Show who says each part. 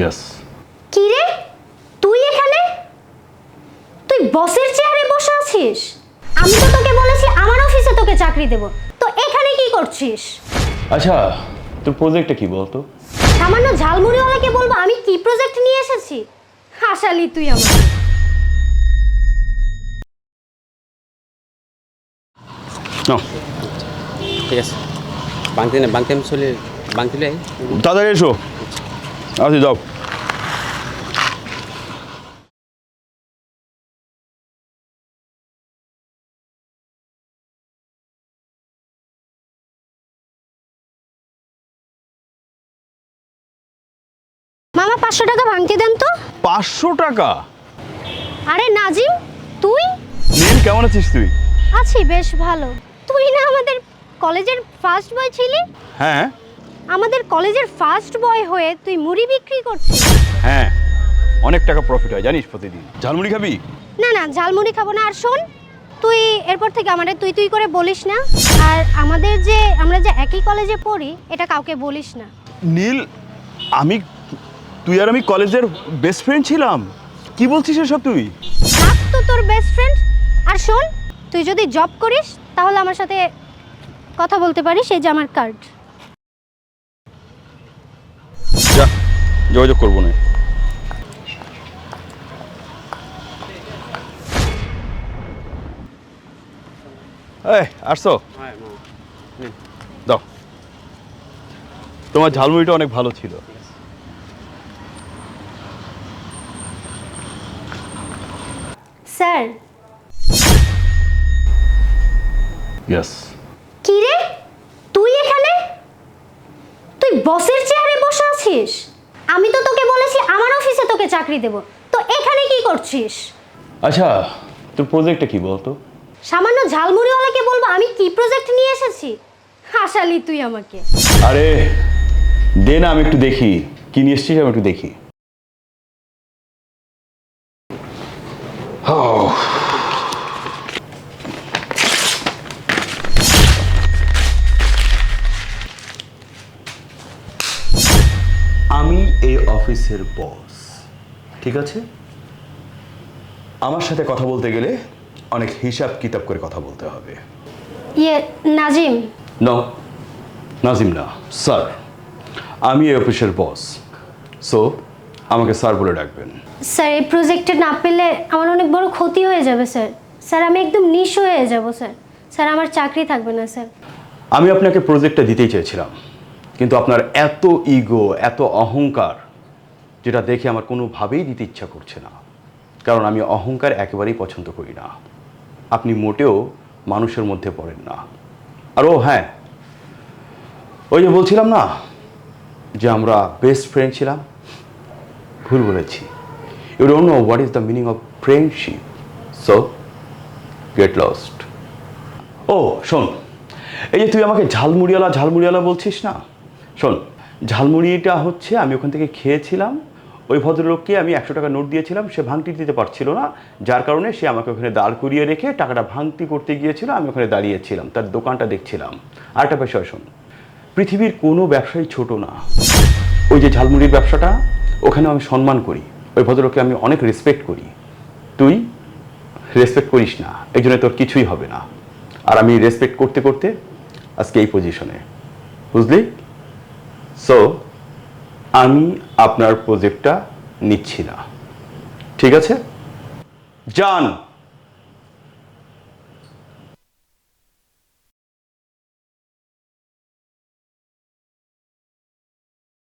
Speaker 1: Yes
Speaker 2: কি রে তুই এখানে? তুই বসের চেয়ারে বসে আছিস? আমি তো তোকে বলেছি আমার অফিসে তোকে চাকরি দেব। তো এখানে কি করছিস?
Speaker 1: আচ্ছা তোর প্রজেক্টটা কি বলতো?
Speaker 2: সামান্য ঝালমুড়িওয়ালাকে বলব আমি কি প্রজেক্ট নিয়ে এসেছি? হাসালি তুই আমার
Speaker 1: নাও।
Speaker 3: ঠিক আছে। বাংতে না বাংতে আমি চলে বাংতে
Speaker 1: তাড়াতাড়ি এসো। আচ্ছা যাও।
Speaker 2: পাঁচশো টাকা ভাঙতে দেন তো।
Speaker 1: পাঁচশো টাকা?
Speaker 2: আরে নাজিম তুই?
Speaker 1: নীল কেমন আছিস তুই?
Speaker 2: আছি বেশ ভালো। তুই না আমাদের কলেজের ফার্স্ট বয় ছিলি?
Speaker 1: হ্যাঁ।
Speaker 2: আমাদের কলেজের ফার্স্ট বয় হয়ে তুই মুড়ি বিক্রি করছিস?
Speaker 1: হ্যাঁ। অনেক টাকা প্রফিট হয় জানিস প্রতিদিন। ঝালমুড়ি খাবি?
Speaker 2: না না ঝালমুড়ি খাব না। আর শোন তুই এরপর থেকে আমাদের তুই তুই করে বলিস না। আর আমাদের যে আমরা যে একই কলেজে পড়ি এটা কাউকে বলিস না।
Speaker 1: নীল আমি তুই আর আমি কলেজের বেস্ট ফ্রেন্ড ছিলাম। কি বলছিস এসব তুই?
Speaker 2: থাক তো তোর বেস্ট ফ্রেন্ড আর শোন তুই যদি জব করিস তাহলে আমার সাথে কথা বলতে পারিস এই যে আমার কার্ড
Speaker 1: যা যোগাযোগ করব না। এই আসছো? দাও। তোমার ঝালমুড়িটা অনেক ভালো ছিল।
Speaker 2: স্যার।
Speaker 1: ইয়েস
Speaker 2: কি রে তুই এখানে? তুই বসের চেয়ারে বসে আছিস? আমি তো তোকে বলেছি আমার অফিসে তোকে চাকরি দেব। তো এখানে কি করছিস?
Speaker 1: আচ্ছা তোর প্রজেক্টটা কি বলতো?
Speaker 2: সামান্য ঝালমুড়িওয়ালাকে বলব আমি কি প্রজেক্ট নিয়ে এসেছি? হাসালি তুই আমাকে।
Speaker 1: আরে দে না আমি একটু দেখি। কি নিয়ে এসছিস আমি একটু দেখি Oh. আমি এই অফিসের বস ঠিক আছে? আমার সাথে কথা বলতে গেলে অনেক হিসাব কিতাব করে কথা বলতে হবে।
Speaker 2: ইয়ে নাজিম।
Speaker 1: ন নাজিম না স্যার। আমি এই অফিসের বস। সো আমাকে স্যার বলে ডাকবেন।
Speaker 2: স্যার এই প্রজেক্টে না পেলে আমার অনেক বড় ক্ষতি হয়ে যাবে স্যার। স্যার আমি একদম নিঃস্ব হয়ে যাব স্যার। স্যার আমার চাকরি থাকবে না স্যার।
Speaker 1: আমি আপনাকে প্রজেক্টটা দিতেই চেয়েছিলাম। কিন্তু আপনার এত ইগো এত অহংকার, যেটা দেখে আমার কোনোভাবেই দিতে ইচ্ছা করছে না। কারণ আমি অহংকার একেবারেই পছন্দ করি না। আপনি মোটেও মানুষের মধ্যে পড়েন না। আর ও হ্যাঁ ওই যে বলছিলাম না, যে আমরা বেস্ট ফ্রেন্ড ছিলাম, ভুল বলেছি। You don't know what is the meaning of friendship so get lost ও, শোন, এই যে তুই আমাকে ঝালমুড়িওয়ালা ঝালমুড়িওয়ালা বলছিস না? শোন, ঝালমুড়িটা হচ্ছে আমি ওখান থেকে খেয়েছিলাম, ওই ভদ্রলোককে আমি একশো টাকা নোট দিয়েছিলাম, সে ভাঙতি দিতে পারছিল না, যার কারণে সে আমাকে ওখানে দাঁড় করিয়ে রেখে টাকাটা ভাঙতি করতে গিয়েছিল, আমি ওখানে দাঁড়িয়েছিলাম, তার দোকানটা দেখছিলাম। আরেকটা বিষয় শোন, পৃথিবীর কোনো ব্যবসায়ী ছোট না। ওই যে ঝালমুড়ির ব্যবসাটা ওখানে আমি সম্মান করি, ওই ভদ্রলোককে আমি অনেক রেসপেক্ট করি। তুই রেসপেক্ট করিস না, এই জন্য তোর কিছুই হবে না। আর আমি রেসপেক্ট করতে করতে আজকে এই পজিশনে বুঝলি? সো আমি আপনার প্রজেক্টটা নিচ্ছি না। ঠিক আছে? যান